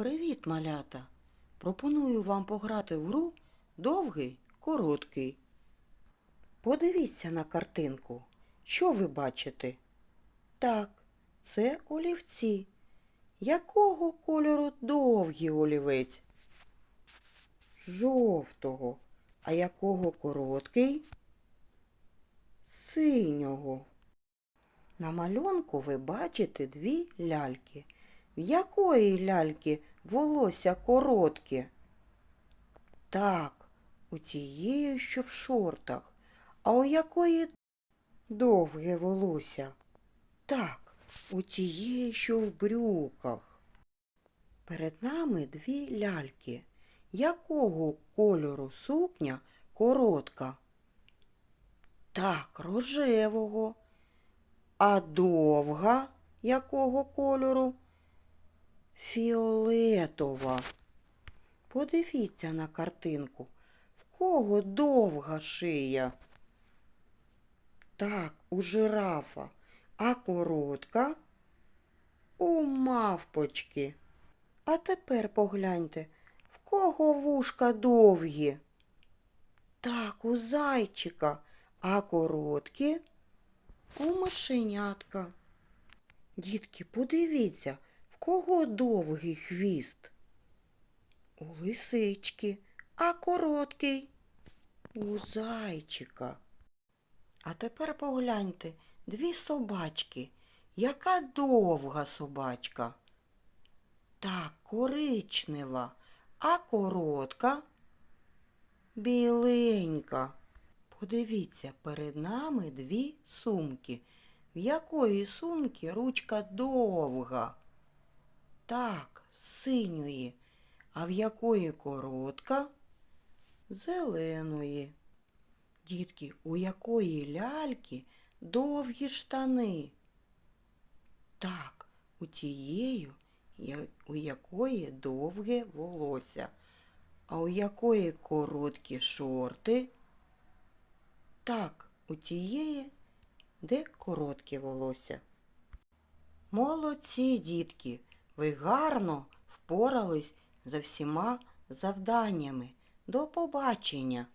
Привіт, малята! Пропоную вам пограти в гру довгий, короткий. Подивіться на картинку. Що ви бачите? Так, це олівці. Якого кольору довгий олівець? Жовтого. А якого короткий? Синього. На малюнку ви бачите дві ляльки. В якої ляльки волосся коротке? Так, у тієї, що в шортах. А у якої довге волосся? Так, у тієї, що в брюках. Перед нами дві ляльки. Якого кольору сукня коротка? Так, рожевого. А довга якого кольору? Фіолетова. Подивіться на картинку. В кого довга шия? Так, у жирафа. А коротка? У мавпочки. А тепер погляньте, в кого вушка довгі? Так, у зайчика, а короткі? У мишенятка. Дітки, подивіться, кого довгий хвіст? У лисички, а короткий? У зайчика. А тепер погляньте, дві собачки. Яка довга собачка? Так, коричнева, а коротка? Біленька. Подивіться, перед нами дві сумки. В якої сумки ручка довга? Так, синьої. А в якої коротка? Зеленої. Дітки, у якої ляльки довгі штани? Так, у тієї, у якої довге волосся. А у якої короткі шорти? Так, у тієї, де коротке волосся. Молодці, дітки, ви гарно впорались за всіма завданнями. До побачення!